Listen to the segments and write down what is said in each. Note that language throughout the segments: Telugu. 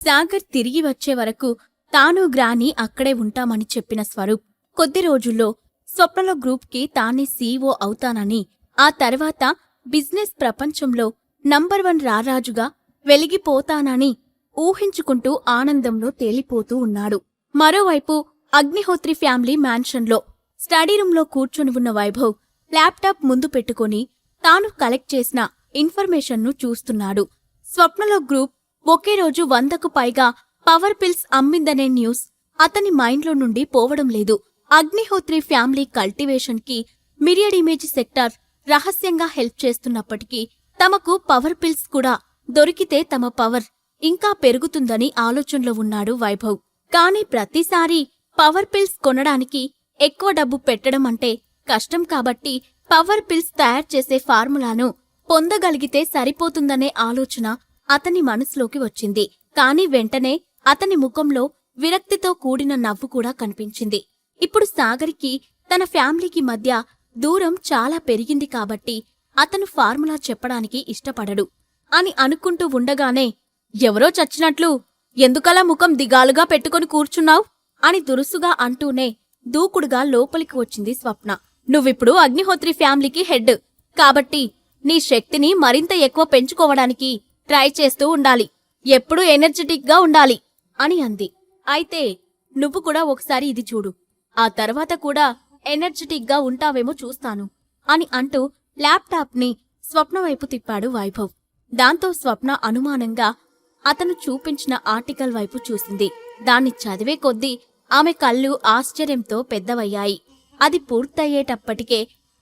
సాగర్ తిరిగి వచ్చే వరకు తాను గ్రాని అక్కడే ఉంటామని చెప్పిన స్వరూప్ కొద్ది రోజుల్లో స్వప్నలో గ్రూప్కి తానే సీఈఓ అవుతానని ఆ తర్వాత బిజినెస్ ప్రపంచంలో నంబర్ వన్ రారాజుగా వెలిగిపోతానని ఊహించుకుంటూ ఆనందంలో తేలిపోతూ ఉన్నాడు. మరోవైపు అగ్నిహోత్రి ఫ్యామిలీ మ్యాన్షన్లో స్టడీ రూంలో కూర్చొని ఉన్న వైభవ్ ల్యాప్టాప్ ముందు పెట్టుకొని తాను కలెక్ట్ చేసిన ఇన్ఫర్మేషన్ను చూస్తున్నాడు. స్వప్నలో గ్రూప్ ఒకే రోజు వందకు పైగా పవర్ పిల్స్ అమ్మిందనే న్యూస్ అతని మైండ్లో నుండి పోవడం లేదు. అగ్నిహోత్రి ఫ్యామిలీ కల్టివేషన్కి మిరియడ్ ఇమేజ్ సెక్టార్ రహస్యంగా హెల్ప్ చేస్తున్నప్పటికీ తమకు పవర్ పిల్స్ కూడా దొరికితే తమ పవర్ ఇంకా పెరుగుతుందని ఆలోచనలో ఉన్నాడు వైభవ్. కానీ ప్రతిసారి పవర్ పిల్స్ కొనడానికి ఎక్కువ డబ్బు పెట్టడం అంటే కష్టం కాబట్టి పవర్ పిల్స్ తయారు చేసే ఫార్ములాను పొందగలిగితే సరిపోతుందనే ఆలోచన అతని మనసులోకి వచ్చింది. కాని వెంటనే అతని ముఖంలో విరక్తితో కూడిన నవ్వు కూడా కనిపించింది. ఇప్పుడు సాగర్కి తన ఫ్యామిలీకి మధ్య దూరం చాలా పెరిగింది కాబట్టి అతను ఫార్ములా చెప్పడానికి ఇష్టపడడు. అని అనుకుంటూ ఉండగానే ఎవరో చచ్చినట్లు? ఎందుకలా ముఖం దిగాలుగా పెట్టుకొని కూర్చున్నావ్? అని దురుసుగా అంటూనే దూకుడుగా లోపలికి వచ్చింది స్వప్న. నువ్విప్పుడు అగ్నిహోత్రి ఫ్యామిలీకి హెడ్. కాబట్టి నీ శక్తిని మరింత ఎక్కువ పెంచుకోవడానికి ట్రై చేస్తూ ఉండాలి. ఎప్పుడూ ఎనర్జెటిక్గా ఉండాలి అని అంది. అయితే నువ్వు కూడా ఒకసారి ఇది చూడు. ఆ తర్వాత కూడా ఎనర్జెటిక్గా ఉంటావేమో చూస్తాను అని అంటూ ల్యాప్టాప్ని స్వప్నవైపు స్వప్న వైపు తిప్పాడు వైభవ్. దాంతో స్వప్న అనుమానంగా అతను చూపించిన ఆర్టికల్ వైపు చూసింది. దాన్ని చదివే కొద్దీ ఆమె కళ్ళు ఆశ్చర్యంతో పెద్దవయ్యాయి. అది పూర్తయ్యేటప్పటికే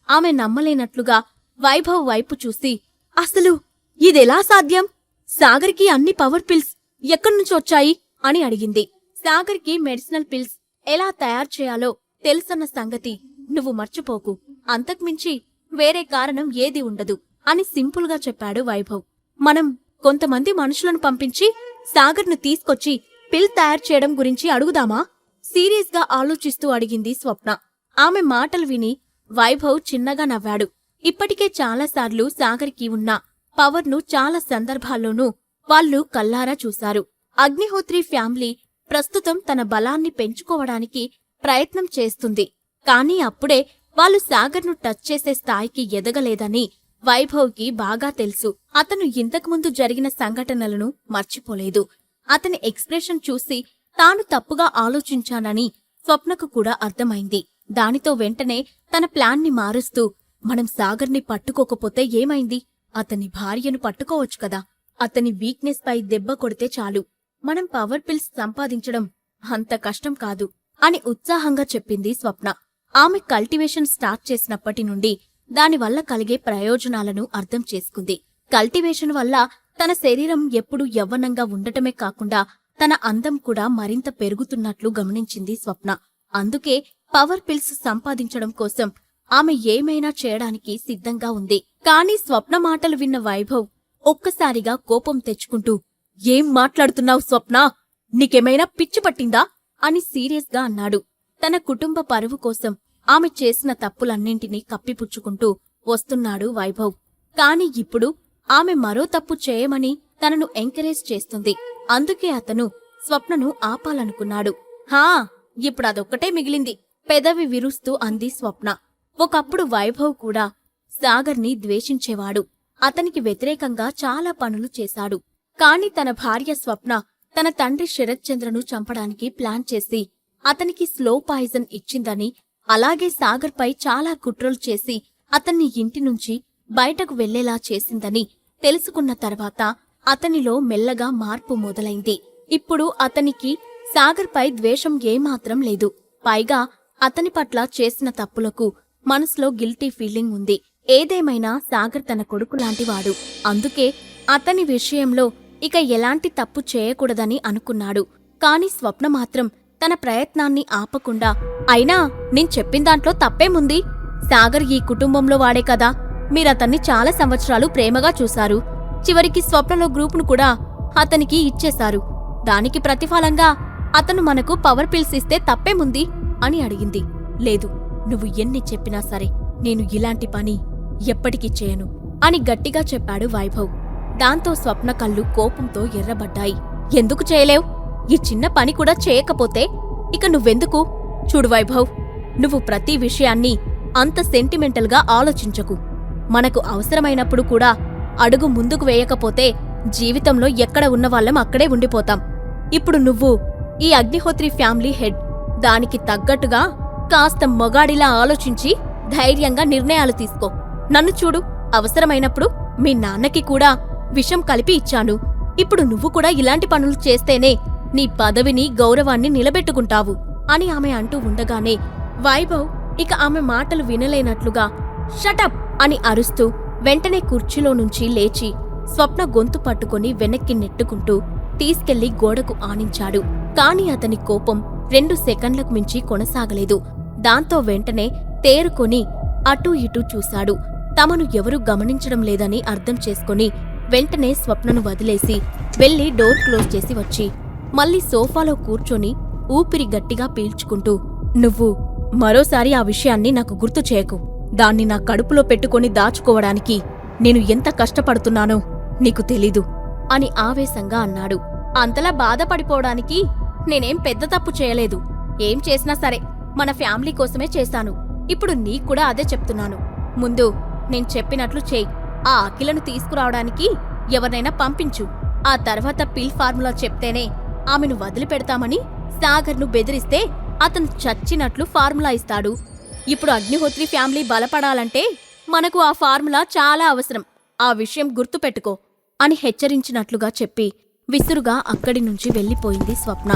ఆమె నమ్మలేనట్లుగా వైభవ్ వైపు చూసి అసలు ఇదెలా సాధ్యం? సాగర్కి అన్ని పవర్ పిల్స్ ఎక్కడ్నుంచి వచ్చాయి అని అడిగింది. సాగర్కి మెడిసినల్ పిల్స్ ఎలా తయారు చేయాలో తెలుసన్న సంగతి నువ్వు మర్చిపోకు. అంతకుమించి వేరే కారణం ఏది ఉండదు అని సింపుల్గా చెప్పాడు వైభవ్. మనం కొంతమంది మనుషులను పంపించి సాగర్ను తీసుకొచ్చి పిల్ తయారు చేయడం గురించి అడుగుదామా? సీరియస్గా ఆలోచిస్తూ అడిగింది స్వప్న. ఆమె మాటలు విని వైభవ్ చిన్నగా నవ్వాడు. ఇప్పటికే చాలాసార్లు సాగర్కి ఉన్న పవర్ను చాలా సందర్భాల్లోనూ వాళ్ళు కల్లారా చూశారు. అగ్నిహోత్రి ఫ్యామిలీ ప్రస్తుతం తన బలాన్ని పెంచుకోవడానికి ప్రయత్నం చేస్తుంది. కానీ అప్పుడే వాళ్ళు సాగర్ను టచ్ చేసే స్థాయికి ఎదగలేదని వైభవ్కి బాగా తెలుసు. అతను ఇంతకుముందు జరిగిన సంఘటనలను మర్చిపోలేదు. అతని ఎక్స్ప్రెషన్ చూసి తాను తప్పుగా ఆలోచించానని స్వప్నకు కూడా అర్థమైంది. దానితో వెంటనే తన ప్లాన్ని మారుస్తూ మనం సాగర్ని పట్టుకోకపోతే ఏమైంది? అతని భార్యను పట్టుకోవచ్చు కదా. అతని వీక్నెస్ పై దెబ్బ కొడితే చాలు. మనం పవర్ పిల్స్ సంపాదించడం అంత కష్టం కాదు అని ఉత్సాహంగా చెప్పింది స్వప్న. ఆమె కల్టివేషన్ స్టార్ట్ చేసినప్పటి నుండి దానివల్ల కలిగే ప్రయోజనాలను అర్థం చేసుకుంది. కల్టివేషన్ వల్ల తన శరీరం ఎప్పుడూ యవ్వనంగా ఉండటమే కాకుండా తన అందం కూడా మరింత పెరుగుతున్నట్లు గమనించింది స్వప్న. అందుకే పవర్ పిల్స్ సంపాదించడం కోసం ఆమె ఏమైనా చేయడానికి సిద్ధంగా ఉంది. కాని స్వప్న మాటలు విన్న వైభవ్ ఒక్కసారిగా కోపం తెచ్చుకుంటూ ఏం మాట్లాడుతున్నావు స్వప్న? నీకేమైనా పిచ్చి పట్టిందా? అని సీరియస్గా అన్నాడు. తన కుటుంబ పరువు కోసం ఆమె చేసిన తప్పులన్నింటినీ కప్పిపుచ్చుకుంటూ వస్తున్నాడు వైభవ్. కాని ఇప్పుడు ఆమె మరో తప్పు చేయమని తనను ఎంకరేజ్ చేస్తుంది. అందుకే అతను స్వప్నను ఆపాలనుకున్నాడు. హా! ఇప్పుడదొక్కటే మిగిలింది పెదవి విరుస్తూ అంది స్వప్న. ఒకప్పుడు వైభవ్ కూడా సాగర్ని ద్వేషించేవాడు. అతనికి వ్యతిరేకంగా చాలా పనులు చేశాడు. కాని తన భార్య స్వప్న తన తండ్రి శరత్చంద్రను చంపడానికి ప్లాన్ చేసి అతనికి స్లో పాయిజన్ ఇచ్చిందని అలాగే సాగర్పై చాలా కుట్రలు చేసి అతన్ని ఇంటి నుంచి బయటకు వెళ్ళేలా చేసిందని తెలుసుకున్న తర్వాత అతనిలో మెల్లగా మార్పు మొదలైంది. ఇప్పుడు అతనికి సాగర్పై ద్వేషం ఏమాత్రం లేదు. పైగా అతని పట్ల చేసిన తప్పులకు మనసులో గిల్టీ ఫీలింగ్ ఉంది. ఏదేమైనా సాగర్ తన కొడుకు లాంటివాడు. అందుకే అతని విషయంలో ఇక ఎలాంటి తప్పు చేయకూడదని అనుకున్నాడు. కాని స్వప్న మాత్రం తన ప్రయత్నాన్ని ఆపకుండా అయినా నేను చెప్పిన దాంట్లో తప్పేముంది? సాగర్ ఈ కుటుంబంలో వాడే కదా. మీరతన్ని చాలా సంవత్సరాలు ప్రేమగా చూశారు. చివరికి స్వప్నలో గ్రూపును కూడా అతనికి ఇచ్చేశారు. దానికి ప్రతిఫలంగా అతను మనకు పవర్ పిల్స్ ఇస్తే తప్పేముంది? అని అడిగింది. లేదు. నువ్వు ఎన్ని చెప్పినా సరే నేను ఇలాంటి పని ఎప్పటికీ చేయను అని గట్టిగా చెప్పాడు వైభవ్. దాంతో స్వప్న కళ్ళు కోపంతో ఎర్రబడ్డాయి. ఎందుకు చేయలేవు? ఈ చిన్న పని కూడా చేయకపోతే ఇక నువ్వెందుకు? చూడు వైభవ్ నువ్వు ప్రతి విషయాన్ని అంత సెంటిమెంటల్గా ఆలోచించకు. మనకు అవసరమైనప్పుడు కూడా అడుగు ముందుకు వేయకపోతే జీవితంలో ఎక్కడ ఉన్నవాళ్ళం అక్కడే ఉండిపోతాం. ఇప్పుడు నువ్వు ఈ అగ్నిహోత్రి ఫ్యామిలీ హెడ్ దానికి తగ్గట్టుగా కాస్త మొగాడిలా ఆలోచించి ధైర్యంగా నిర్ణయాలు తీసుకో. నన్ను చూడు అవసరమైనప్పుడు మీ నాన్నకి కూడా విషం కలిపి ఇచ్చాను. ఇప్పుడు నువ్వు కూడా ఇలాంటి పనులు చేస్తేనే నీ పదవిని గౌరవాన్ని నిలబెట్టుకుంటావు అని ఆమె అంటూ ఉండగానే వైభవ్ ఇక ఆమె మాటలు వినలేనట్లుగా షటప్ అని అరుస్తూ వెంటనే కుర్చీలో నుంచి లేచి స్వప్న గొంతు పట్టుకొని వెనక్కి నెట్టుకుంటూ తీసుకెళ్ళి గోడకు ఆనించాడు. కాని అతని కోపం రెండు సెకండ్లకు మించి కొనసాగలేదు. దాంతో వెంటనే తేరుకొని అటూ ఇటూ చూశాడు. తమను ఎవరూ గమనించడం లేదని అర్థం చేసుకుని వెంటనే స్వప్నను వదిలేసి వెళ్ళి డోర్ క్లోజ్ చేసి వచ్చి మళ్ళీ సోఫాలో కూర్చొని ఊపిరి గట్టిగా పీల్చుకుంటూ నువ్వు మరోసారి ఆ విషయాన్ని నాకు గుర్తు చేయకు. దాన్ని నా కడుపులో పెట్టుకొని దాచుకోవడానికి నేను ఎంత కష్టపడుతున్నానో నీకు తెలీదు అని ఆవేశంగా అన్నాడు. అంతలా బాధపడిపోవడానికి నేనేం పెద్ద తప్పు చేయలేదు. ఏం చేసినా సరే మన ఫ్యామిలీ కోసమే చేశాను. ఇప్పుడు నీకు కూడా అదే చెప్తున్నాను. ముందు నేను చెప్పినట్లు చేయి. ఆ అఖిలను తీసుకురావడానికి ఎవరినైనా పంపించు. ఆ తర్వాత పిల్ ఫార్ములా చెప్తేనే ఆమెను వదిలిపెడతామని సాగర్ను బెదిరిస్తే అతను చచ్చినట్లు ఫార్ములా ఇస్తాడు. ఇప్పుడు అగ్నిహోత్రి ఫ్యామిలీ బలపడాలంటే మనకు ఆ ఫార్ములా చాలా అవసరం. ఆ విషయం గుర్తుపెట్టుకో అని హెచ్చరించినట్లుగా చెప్పి విసురుగా అక్కడి నుంచి వెళ్ళిపోయింది స్వప్న.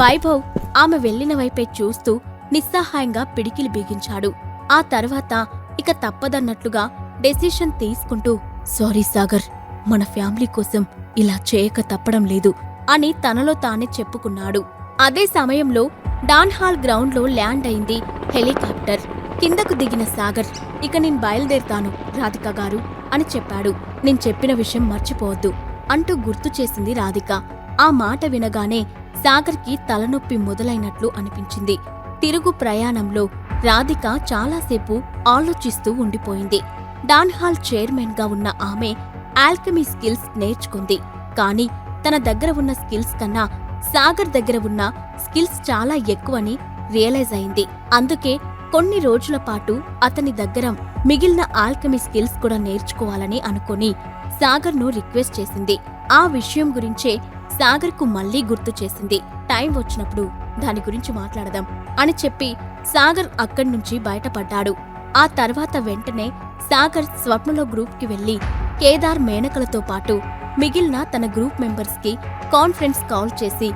వైభవ్ ఆమె వెళ్ళిన వైపే చూస్తూ నిస్సహాయంగా పిడికిలి బిగించాడు. ఆ తర్వాత ఇక తప్పదన్నట్లుగా డెసిషన్ తీసుకుంటూ సారీ సాగర్ మన ఫ్యామిలీ కోసం ఇలా చేయక తప్పడం లేదు అని తనలో తానే చెప్పుకున్నాడు. అదే సమయంలో డాన్ హాల్ గ్రౌండ్లో ల్యాండ్ అయింది హెలికాప్టర్. కిందకు దిగిన సాగర్ ఇక నేను బయలుదేరుతాను రాధిక గారు అని చెప్పాడు. నేను చెప్పిన విషయం మర్చిపోవద్దు అంటూ గుర్తు చేసింది రాధిక. ఆ మాట వినగానే సాగర్కి తలనొప్పి మొదలైనట్లు అనిపించింది. తిరుగు ప్రయాణంలో రాధిక చాలాసేపు ఆలోచిస్తూ ఉండిపోయింది. డాన్హాల్ హాల్ ఉన్న ఆమె ఆల్కమీ స్కిల్స్ నేర్చుకుంది. కానీ తన దగ్గర ఉన్న స్కిల్స్ కన్నా సాగర్ దగ్గర ఉన్న స్కిల్స్ చాలా ఎక్కువని రియలైజ్ అయింది. అందుకే కొన్ని రోజుల పాటు అతని దగ్గర మిగిలిన ఆల్కమీ స్కిల్స్ కూడా నేర్చుకోవాలని అనుకొని సాగర్ను రిక్వెస్ట్ చేసింది. ఆ విషయం గురించే సాగర్కు మళ్ళీ గుర్తు చేసింది. టైం వచ్చినప్పుడు దాని గురించి మాట్లాడదాం అని చెప్పి సాగర్ అక్కడి నుంచి బయటపడ్డాడు. ఆ తర్వాత వెంటనే సాగర్ స్వప్నలో గ్రూప్కి వెళ్ళి కేదార్ మేనకలతో పాటు మిగిలిన తన గ్రూప్ మెంబర్స్కి కాన్ఫరెన్స్ కాల్ చేసి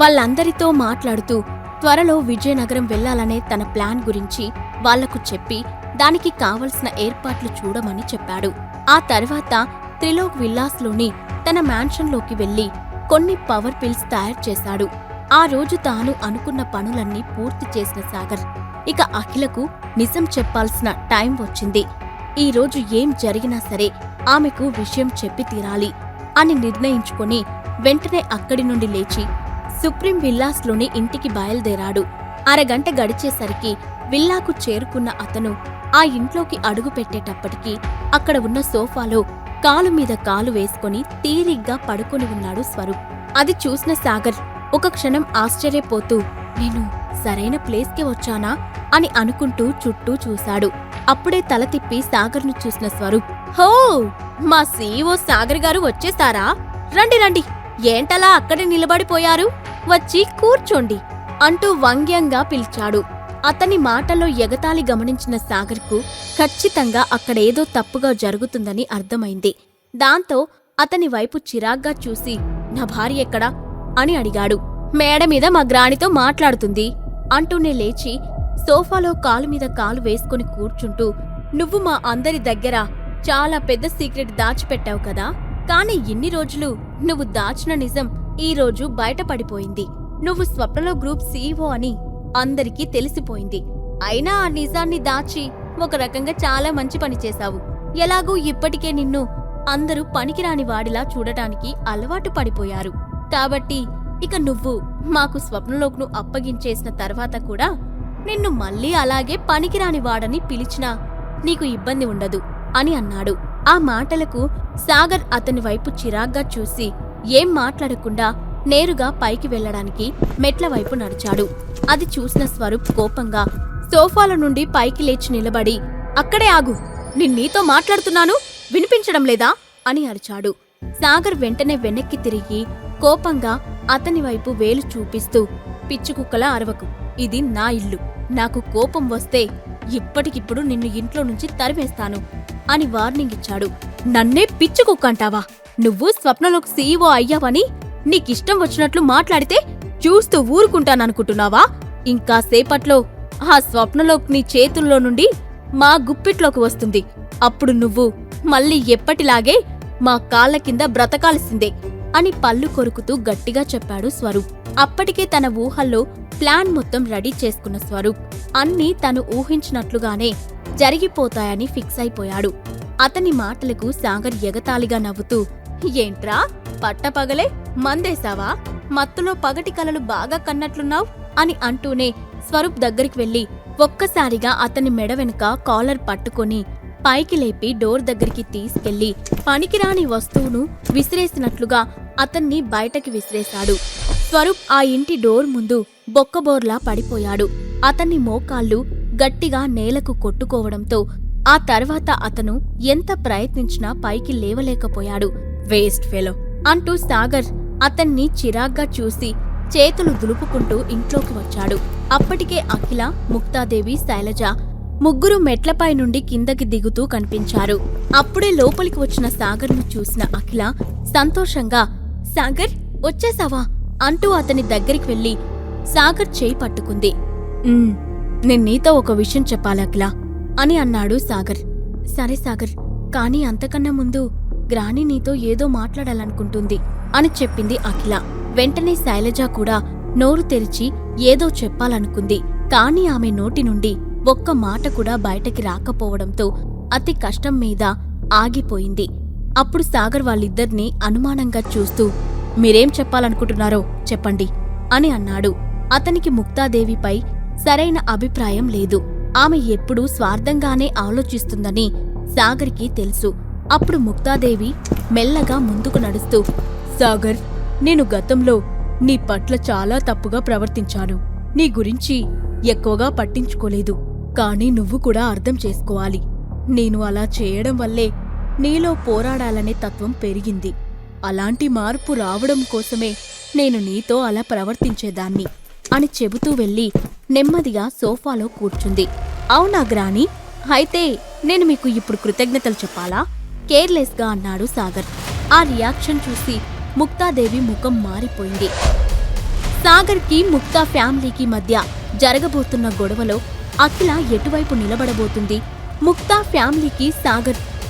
వాళ్ళందరితో మాట్లాడుతూ త్వరలో విజయనగరం వెళ్ళాలనే తన ప్లాన్ గురించి వాళ్ళకు చెప్పి దానికి కావలసిన ఏర్పాట్లు చూడమని చెప్పాడు. ఆ తర్వాత త్రిలోక్ విల్లాస్లోని తన మ్యాన్షన్లోకి వెళ్ళి కొన్ని పవర్ పిల్స్ తయారు చేశాడు. ఆ రోజు తాను అనుకున్న పనులన్నీ పూర్తి చేసిన సాగర్. ఇక అఖిలకు నిజం చెప్పాల్సిన టైం వచ్చింది. ఈ రోజు ఏం జరిగినా సరే ఆమెకు విషయం చెప్పి తీరాలి అని నిర్ణయించుకొని వెంటనే అక్కడి నుండి లేచి సుప్రీం విల్లాస్లోని ఇంటికి బయలుదేరాడు. అరగంట గడిచేసరికి విల్లాకు చేరుకున్న అతను ఆ ఇంట్లోకి అడుగుపెట్టేటప్పటికీ అక్కడ ఉన్న సోఫాలో కాలు మీద కాలు వేసుకొని తీరిగ్గా పడుకొని ఉన్నాడు స్వరూప్. అది చూసిన సాగర్ ఒక క్షణం ఆశ్చర్యపోతూ నేను సరైన ప్లేస్కే వచ్చానా? అని అనుకుంటూ చుట్టూ చూశాడు. అప్పుడే తల తిప్పి సాగర్ను చూసిన స్వరూప్ హో మా సీఈఓ సాగర్ గారు వచ్చేసారా? రండి రండి. ఏంటలా అక్కడే నిలబడిపోయారు? వచ్చి కూర్చోండి అంటూ వంగ్యంగా పిలిచాడు. అతని మాటల్లో ఎగతాళి గమనించిన సాగర్కు ఖచ్చితంగా అక్కడేదో తప్పుగా జరుగుతుందని అర్థమైంది. దాంతో అతని వైపు చిరాగ్గా చూసి నా భార్య ఎక్కడా? అని అడిగాడు. మేడ మీద మా గ్రాణితో మాట్లాడుతుంది అంటూనే లేచి సోఫాలో కాలు మీద కాలు వేసుకుని కూర్చుంటూ నువ్వు మా అందరి దగ్గర చాలా పెద్ద సీక్రెట్ దాచిపెట్టావు కదా కానీ ఇన్ని రోజులు నువ్వు దాచిన నిజం ఈ రోజు బయటపడిపోయింది. నువ్వు స్వప్నలో గ్రూప్ సీఈఓ అని అందరికీ తెలిసిపోయింది. అయినా ఆ నిజాన్ని దాచి ఒక రకంగా చాలా మంచి పని చేశావు. ఎలాగూ ఇప్పటికే నిన్ను అందరూ పనికిరాని వాడిలా చూడటానికి అలవాటు పడిపోయారు. కాబట్టి ఇక నువ్వు మాకు స్వప్నలోక్ను అప్పగించేసిన తర్వాత కూడా నిన్ను మళ్ళీ అలాగే పనికిరాని వాడని పిలిచినా నీకు ఇబ్బంది ఉండదు అని అన్నాడు. ఆ మాటలకు సాగర్ అతని వైపు చిరాగ్గా చూసి ఏం మాట్లాడకుండా నేరుగా పైకి వెళ్ళడానికి మెట్ల వైపు నడిచాడు. అది చూసిన స్వరూప్ కోపంగా సోఫాల నుండి పైకి లేచి నిలబడి అక్కడే ఆగు నిన్నీతో నీతో మాట్లాడుతున్నాను వినిపించడం లేదా? అని అరిచాడు. సాగర్ వెంటనే వెనక్కి తిరిగి కోపంగా అతని వైపు వేలు చూపిస్తూ పిచ్చుకుక్కల అరవకు. ఇది నా ఇల్లు. నాకు కోపం వస్తే ఇప్పటికిప్పుడు నిన్ను ఇంట్లో నుంచి తరిమేస్తాను అని వార్నింగ్ ఇచ్చాడు. నన్నే పిచ్చుకుక్క అంటావా? నువ్వు స్వప్నలోకి సీఈఓ అయ్యావని నీకిష్టం వచ్చినట్లు మాట్లాడితే చూస్తూ ఊరుకుంటాననుకుంటున్నావా? ఇంకా సేపట్లో ఆ స్వప్నలోక్ నీ చేతుల్లో నుండి మా గుప్పిట్లోకి వస్తుంది. అప్పుడు నువ్వు మళ్ళీ ఎప్పటిలాగే మా కాళ్ళ కింద బ్రతకాల్సిందే. అని పళ్ళు కొరుకుతూ గట్టిగా చెప్పాడు స్వరూప్. అప్పటికే తన ఊహల్లో ప్లాన్ మొత్తం రెడీ చేసుకున్న స్వరూప్. అన్నీ తను ఊహించినట్లుగానే జరిగిపోతాయని ఫిక్స్ అయిపోయాడు. అతని మాటలకు సాగర్ ఎగతాళిగా నవ్వుతూ ఏంట్రా? పట్టపగలే? మందేశావా? మత్తులో పగటి కలలు బాగా కన్నట్లున్నావు? అని అంటూనే స్వరూప్ దగ్గరికి వెళ్ళి ఒక్కసారిగా అతని మెడ వెనుక కాలర్ పట్టుకొని పైకి లేపి డోర్ దగ్గరికి తీసుకెళ్ళి పనికిరాని వస్తువును విసిరేసినట్లుగా అతన్ని బయటకి విసిరేశాడు. స్వరూప్ ఆ ఇంటి డోర్ ముందు బొక్కబోర్లా పడిపోయాడు. అతన్ని మోకాళ్ళు గట్టిగా నేలకు కొట్టుకోవడంతో ఆ తర్వాత అతను ఎంత ప్రయత్నించినా పైకి లేవలేకపోయాడు. Waste fellow! అంటూ సాగర్ అతన్ని చిరాగ్గా చూసి చేతులు దులుపుకుంటూ ఇంట్లోకి వచ్చాడు. అప్పటికే అఖిల ముక్తాదేవి శైలజ ముగ్గురు మెట్లపై నుండి కిందకి దిగుతూ కనిపించారు. అప్పుడే లోపలికి వచ్చిన సాగర్ను చూసిన అఖిల సంతోషంగా సాగర్ వచ్చేసావా? అంటూ అతని దగ్గరికి వెళ్ళి సాగర్ చేయి పట్టుకుంది. నేను నీతో ఒక విషయం చెప్పాలక్లా అని అన్నాడు సాగర్. సరే సాగర్ కానీ అంతకన్నా ముందు గ్రాని నీతో ఏదో మాట్లాడాలనుకుంటుంది అని చెప్పింది అఖిల. వెంటనే శైలజ కూడా నోరు తెరిచి ఏదో చెప్పాలనుకుంది. కాని ఆమె నోటి నుండి ఒక్క మాట కూడా బయటకి రాకపోవడంతో అతి కష్టం మీద ఆగిపోయింది. అప్పుడు సాగర్ వాళ్ళిద్దరినీ అనుమానంగా చూస్తూ మీరేం చెప్పాలనుకుంటున్నారో చెప్పండి అని అన్నాడు. అతనికి ముక్తాదేవిపై సరైన అభిప్రాయం లేదు. ఆమె ఎప్పుడూ స్వార్థంగానే ఆలోచిస్తుందని సాగర్కి తెలుసు. అప్పుడు ముక్తాదేవి మెల్లగా ముందుకు నడుస్తూ సాగర్ నేను గతంలో నీ పట్ల చాలా తప్పుగా ప్రవర్తించాను. నీ గురించి ఎక్కువగా పట్టించుకోలేదు. కానీ నువ్వు కూడా అర్థం చేసుకోవాలి. నేను అలా చేయడం వల్లే నీలో పోరాడాలనే తత్వం పెరిగింది. అలాంటి మార్పు రావడం కోసమే నేను నీతో అలా ప్రవర్తించేదాన్ని అని చెబుతూ వెళ్ళి నెమ్మదిగా సోఫాలో కూర్చుంది. అవునా గ్రాని? అయితే నేను మీకు ఇప్పుడు కృతజ్ఞతలు చెప్పాలా? కేర్లెస్గా అన్నాడు సాగర్. ఆ రియాక్షన్ చూసి ముక్తాదేవి ముఖం మారిపోయింది. సాగర్కి ముక్తా ఫ్యామిలీకి మధ్య జరగబోతున్న గొడవలో అఖిల ఎటువైపు నిలబడబోతుంది? ముక్తా ఫ్యామిలీకి సాగర్